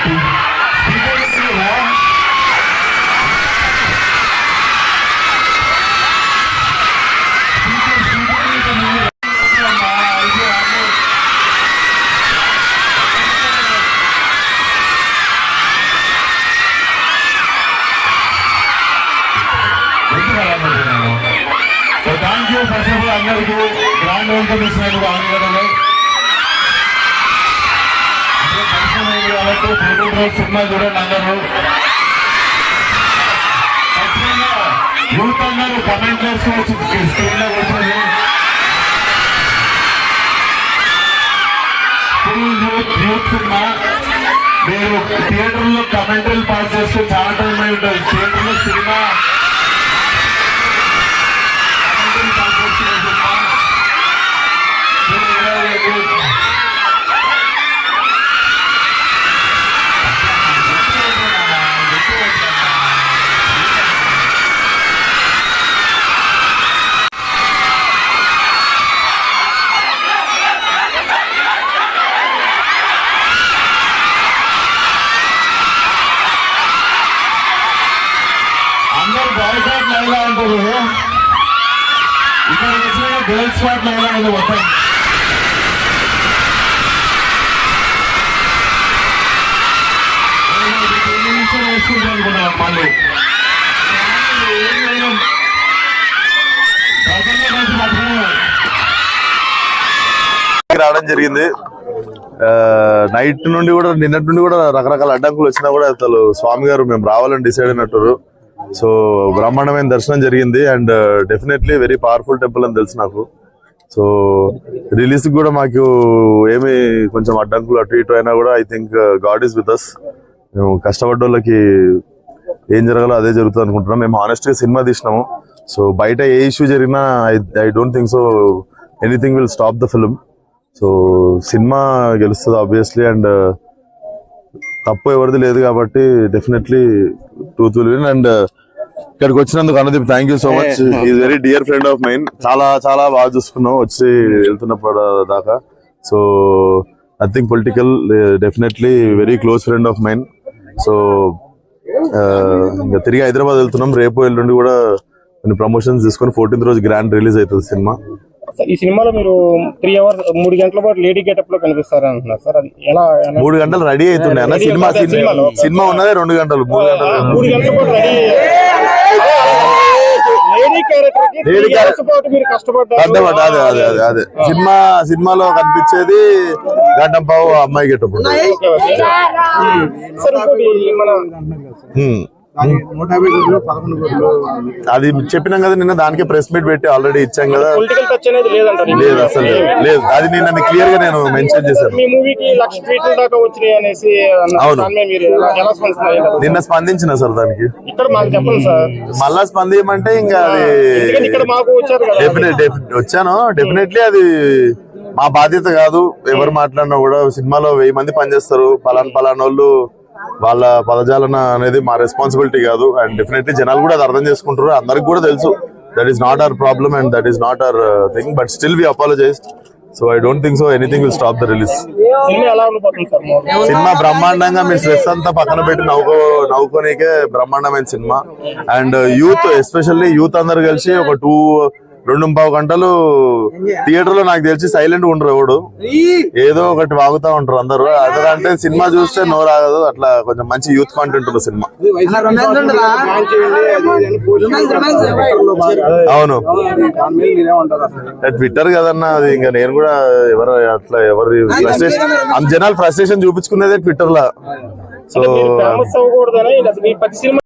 So thank you first of all అందరికీ grand welcome ఇచ్చినందుకు ఆంధ్రలో పరిశ్రమ అయింది కాబట్టి ఫోటో రోజు సినిమా చూడండి అందరూ యూత్ అందరూ కమెంట్ చేసుకోవచ్చు స్క్రీన్లో కూర్చొని యూత్ యూత్ సినిమా. మీరు థియేటర్లో కమెంటరీలు పాస్ చేస్తే చాలా టైం అయి ఉంటుంది. థియేటర్లో సినిమా కమెంటరీలు పాస్ చేస్తున్న సినిమా. బాయ్కాట్ ఉంటుంది. అంటారు ఇక్కడ వచ్చిన గర్ల్స్ స్పాట్ లైలా ఉంది మొత్తం. నేను ఇది పెళ్ళి రావడం జరిగింది. నైట్ నుండి కూడా నిన్నటి నుండి కూడా రకరకాల అడ్డంకులు వచ్చినా కూడా అసలు స్వామి గారు మేము రావాలని డిసైడ్ అయినట్టు సో బ్రహ్మాండమైన దర్శనం జరిగింది and definitely very powerful temple అని తెలుసు నాకు. సో రిలీజ్ కూడా మాకు ఏమి కొంచెం అడ్డంకులు అటు ఇటు అయినా కూడా I think God is with us మేము కష్టపడ్డ వాళ్ళకి ఏం జరగాలో అదే జరుగుతుంది అనుకుంటున్నాం. మేము హానెస్ట్గా సినిమా తీసినాము. సో బయట ఏ ఇష్యూ జరిగినా I I don't think so anything will stop the film so cinema గెలుస్తుంది ఆబ్వియస్లీ అండ్ తప్పు ఎవరిది లేదు కాబట్టి definitely truth will win and ఇక్కడికి వచ్చినందుకు Anudeep thank you so much is very dear friend of mine చాలా చాలా బాగా చూసుకున్నాం వచ్చి వెళ్తున్నప్పుడు దాకా. So nothing political definitely very close friend of mine so ఇంకా తిరిగి హైదరాబాద్ వెళ్తున్నాం. రేపు ఎల్లుండి కూడా కొన్ని ప్రమోషన్స్ తీసుకొని ఫోర్టీన్త్ రోజు గ్రాండ్ రిలీజ్ అవుతుంది సినిమా. ఈ సినిమాలో మీరు త్రీ అవర్స్ మూడు గంటల పాటు లేడీ గెటప్లో కనిపిస్తారు అంటున్నారు సార్. అది ఎలా మూడు గంటలు రెడీ అవుతుండే అన్న? సినిమా. సినిమా ఉన్నదే రెండు గంటలు మూడు గంటలు. మూడు గంటల పాటు రెడీ సినిమా సినిమాలో కనిపించేది గంటం పావు అమ్మాయి గెట్టప్పుడు అది చెప్పినాం కదా నిన్న దానికే ప్రెస్ మీట్ పెట్టి ఆల్రెడీ ఇచ్చాం కదా. పొలిటికల్ టచ్ అనేది లేదంటారు లేదు అసలు లేదు. లేదు అది నిన్న క్లియర్గా నేను మెన్షన్ చేశాను. అవును. నిన్న స్పందించిన సార్ దానికి. మళ్ళా స్పందించమంటే ఇంకా అది ఎందుకంటే ఇక్కడ మాకు వచ్చారు కదా. డెఫినెట్ వచ్చాను. డెఫినెట్లీ అది మా బాధ్యత కాదు. ఎవరు మాట్లాడినా కూడా సినిమాలో వెయ్యి మంది పనిచేస్తారు. పలానా పలానా వాళ్ళు పదజాలన అనేది మా రెస్పాన్సిబిలిటీ కాదు. అండ్ డెఫినెట్లీ జనాలు కూడా అది అర్థం చేసుకుంటారు అందరికి కూడా తెలుసు. That is not our problem and that is not our thing but still we apologize so I don't think so anything will stop the release? Cinema బ్రహ్మాండంగా మీ స్ట్రెస్ అంతా పక్కన పెట్టి నవ్వుకో నవ్వుకోనికే బ్రహ్మాండమైన సినిమా. అండ్ యూత్ ఎస్పెషల్లీ యూత్ అందరు కలిసి ఒక టూ రెండు పావు గంటలు థియేటర్లో నాకు తెలిసి సైలెంట్ ఉండరు ఎవడు. ఏదో ఒకటి వాగుతా ఉంటారు అందరు. అదంటే సినిమా చూస్తే నోరు ఆగదు అట్లా కొంచెం మంచి యూత్ కాంటెంట్ ఉన్న సినిమా. అవును. ట్విట్టర్ కదన్నా అది ఇంకా నేను కూడా ఎవరు అట్లా ఎవరి ఫ్రస్ట్రేషన్ జనాలు ఫ్రస్ట్రేషన్ చూపించుకునేదే ట్విట్టర్లో. సో